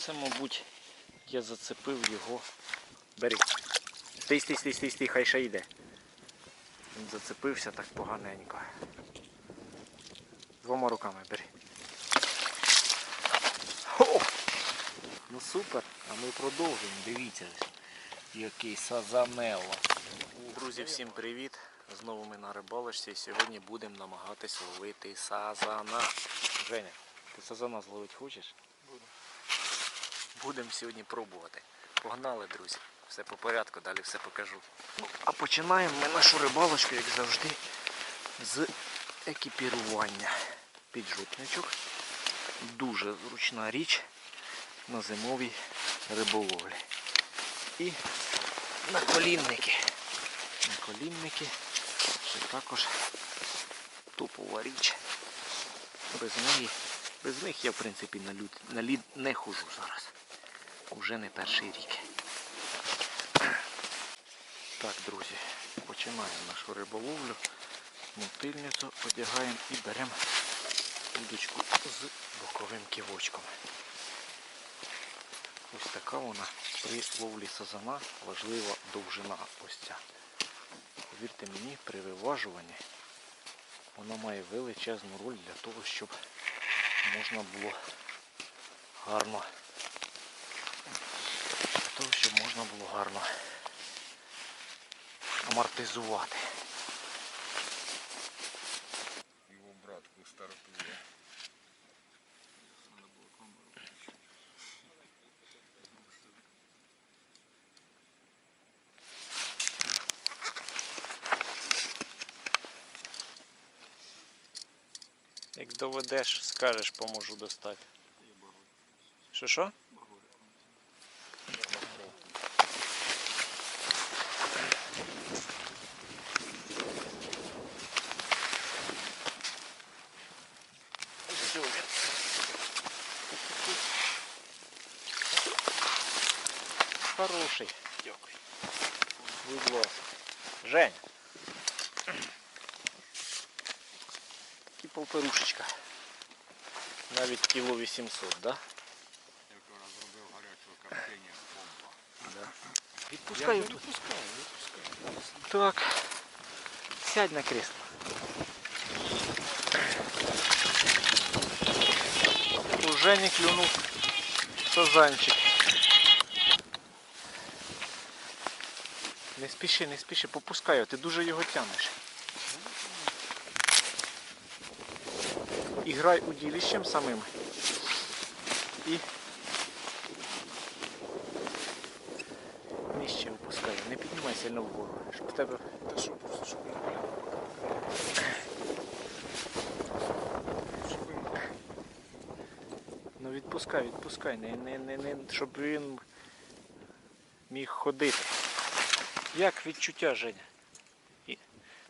Це, мабуть, я зацепив його. Бери. Стій, стій, стій, стій, стій, хай ще йде. Він зацепився так поганенько. Двома руками бери. О! Ну супер, а ми продовжуємо. Дивіться, який сазанело. Друзі, всім привіт! Знову ми на рибалочці і сьогодні будемо намагатись ловити сазана. Женя, ти сазана зловити хочеш? Буду. Будемо сьогодні пробувати. Погнали, друзі. Все по порядку, далі все покажу. Ну, а починаємо ми нашу рибалочку, як завжди, з екіпірування. Піджутничок. Дуже зручна річ на зимовій риболовлі. І наколінники. Наколінники. Це також топова річ. Без неї, без них я в принципі на, люд, на лід не хожу зараз. Уже не перший рік. Так, друзі, починаємо нашу риболовлю. Мотильницю одягаємо і беремо удочку з боковим ківочком. Ось така вона при ловлі сазана важлива довжина ось ця. Повірте мені, при виважуванні вона має величезну роль для того, щоб можна було гарно можна було гарно амортизувати. Его брат в стартує. Як доведеш, скажеш, поможу достати. Що що? Хороший. Дякую. Будь ласка. Жень. І полторушечка. Навіть кіло 800, да? Я вчора зробив гарячого каптеня бомба. Да. Відпускай Я отут. відпускаю, відпускаю. Так. Сядь на кресло. Уже не клюнув сазанчик. Не спіши, не спіши, попускай його, ти дуже його тянеш. І грай удилищем самим. І нижче опускай, не піднімай сильно вгору, щоб в тебе Та що, просто щоб не. Ну відпускай, відпускай, не, не, не, не, щоб він міг ходити. Як відчуття, Женя? І,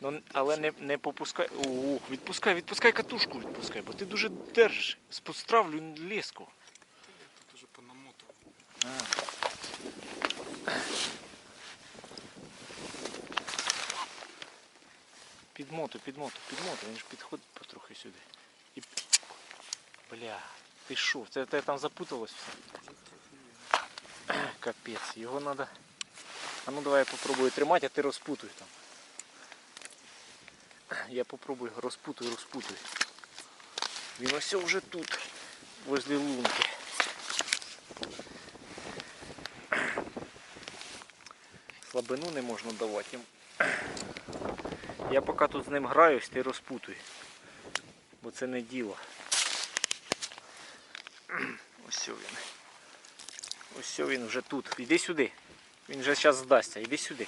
ну, але не, не попускай. О, відпускай, відпускай катушку, відпускай, бо ти дуже держиш. Спостравлю леску. я тут уже понамотав. Підмоту, підмоту, підмоту, він ж підходить потрохи сюди. І... Бля, ти що, це те там запуталось все? Капець, його треба. А ну давай я попробую тримати, а ти розпутуй там. Я попробую розпутуй, розпутуй. Він ось вже тут, возле лунки. Слабину не можна давати. Я поки тут з ним граюсь, ти розпутуй. Бо це не діло. Ось він. Ось він вже тут. Іди сюди. Він вже зараз здасться. Іди сюди.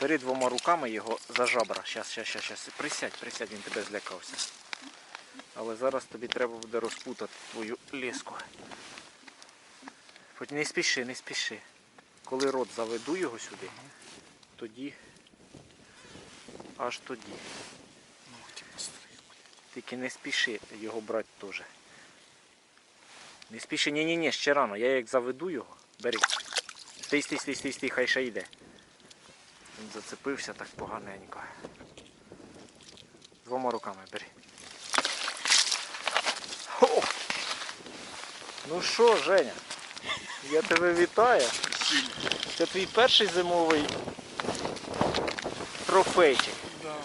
Бери двома руками його за жабра. Щас, щас, щас, щас. Присядь, присядь, він тебе злякався. Але зараз тобі треба буде розпутати твою леску. Хоч не спіши, не спіши. Коли рот заведу його сюди, тоді аж тоді. Тільки не спіши його брати теж. Не спіши, ні, ні, ні, ще рано. Я як заведу його, бери. Стій, стій, стій, стій, стій, хай ще йде. Він зацепився так поганенько. Двома руками бери. О! Ну що, Женя? Я тебе вітаю. Це твій перший зимовий трофейчик.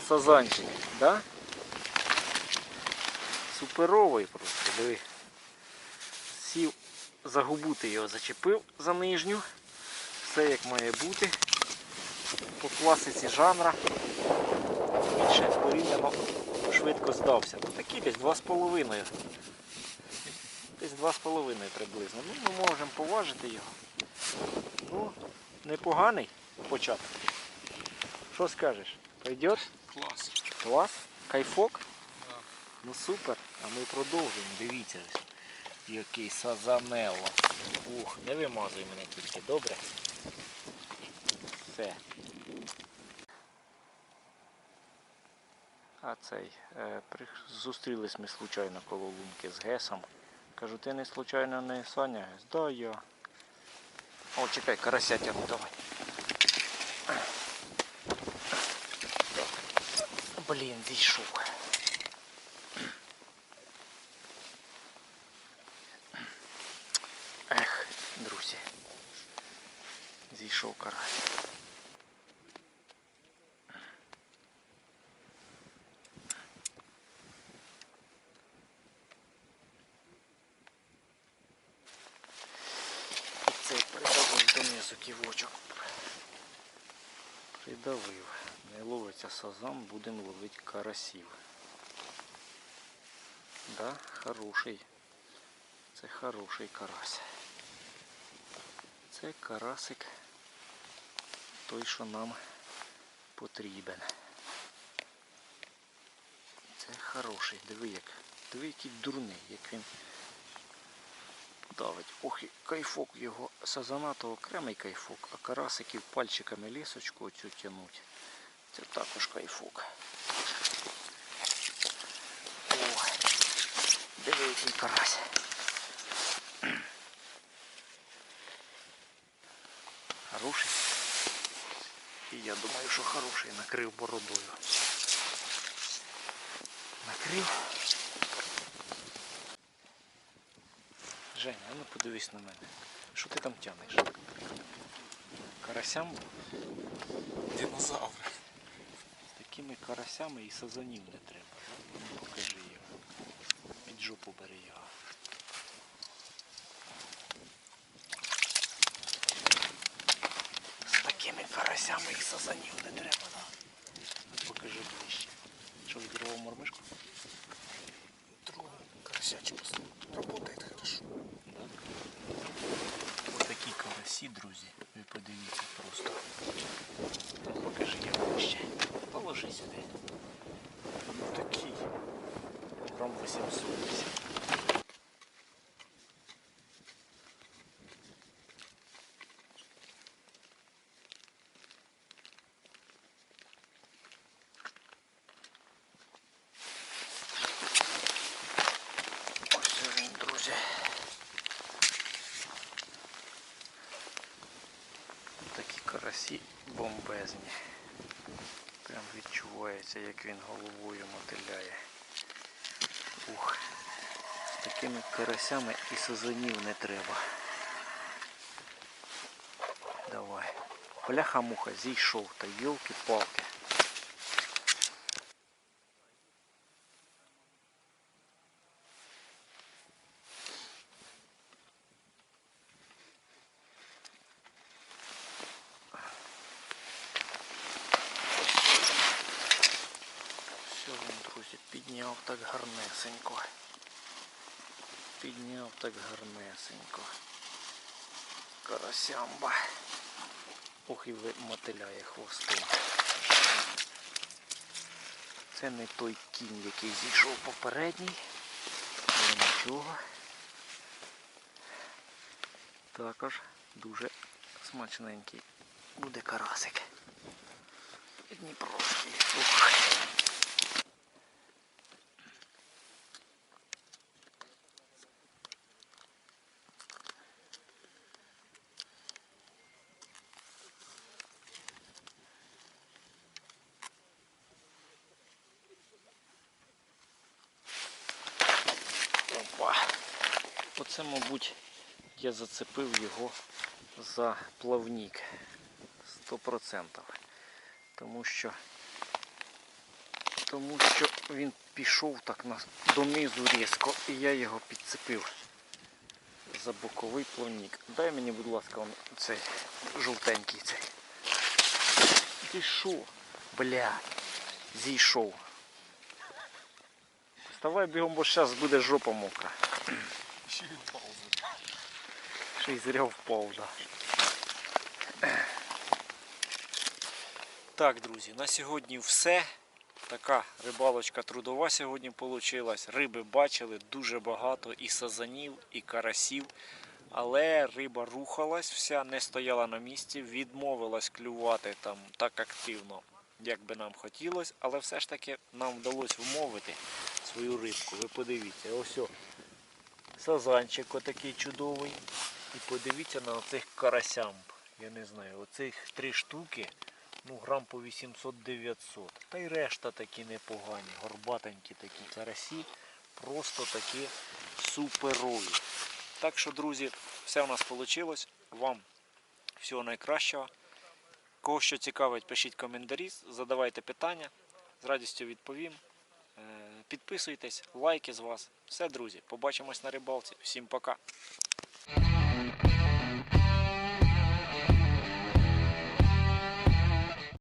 Сазанчик, да? Суперовий просто, диви. Сів за губу ти його зачепив за нижню. Все як має бути. По класиці жанра. Він ще порівняно швидко здався. Ну такий десь 2,5. Десь 2,5 приблизно. Ну, ми можемо поважити його. Ну, непоганий початок. Що скажеш? Пойдет? Клас. Клас? Кайфок? Да. Ну супер. А ми продовжуємо. Дивіться. Який сазанело. Ух, не вимазуй мене тільки, добре? Все. А цей, е, при... зустрілись ми случайно коло лунки з Гесом. Кажу, ти не случайно не Саня Гес? Да, я. О, чекай, карася тягну, давай. Блін, зійшов. Ех, друзі. Зійшов карась. І цей придавив ківочок. Придавив. Не ловиться сазан, будемо ловити карасів. Да, хороший. Це хороший карась. Це карасик той, що нам потрібен. Це хороший. Диви як. Диви який дурний, як він давить. Ох, кайфок його сазана, то окремий кайфок, а карасиків пальчиками лісочку оцю тянуть. Це також кайфок. О, диви який карась. Хороший. І я думаю, що хороший накрив бородою. Накрив. Женя, ну подивись на мене. Що ти там тянеш? Карасям? Динозавр. З такими карасями і сазанів не треба. Ну, Покажи його. Під жопу бери його. З такими карасями і сазанів не треба, да? Покажи ближче. Що відірвав мормишку? Другой карасячий работает хорошо. Да? Ось такі карасі, друзі. Ви подивіться просто. Ну, Покажи його ближче. Положи сюди. Ну такий. Грам 800 десь. Ось він, друзі. Такі карасі бомбезні. Прям відчувається, як він головою мотиляє. Ух. З такими карасями і сазанів не треба. Давай. Бляха-муха, зійшов та йолки-палки. Все, він, друзі, підняв так гарнесенько. Підняв так гарнесенько. Карасямба. Ох і мотиляє хвостом. Це не той кінь, який зійшов попередній. Але нічого. Також дуже смачненький буде карасик. Дніпровський. Ух. Це, мабуть, я зацепив його за плавник. 100%. Тому що, тому що він пішов так на, донизу різко і я його підцепив за боковий плавник. Дай мені, будь ласка, он, цей жовтенький цей. Ти що? Бля, зійшов. Вставай бігом, бо зараз буде жопа мокра. Ще паузу. Ще й зря впав, да. Так, друзі, на сьогодні все. Така рибалочка трудова сьогодні вийшла. Риби бачили дуже багато і сазанів, і карасів. Але риба рухалась, вся не стояла на місці, відмовилась клювати там так активно, як би нам хотілося, але все ж таки нам вдалося вмовити свою рибку. Ви подивіться, ось сазанчик отакий чудовий. І подивіться на оцих карасямб. Я не знаю, оцих три штуки, ну грам по 800-900. Та й решта такі непогані, горбатенькі такі карасі, просто такі суперові. Так що, друзі, все у нас вийшло. Вам всього найкращого. Кого що цікавить, пишіть коментарі, задавайте питання. З радістю відповім. Підписуйтесь, лайки з вас. Все, друзі, побачимось на рибалці. Всім пока.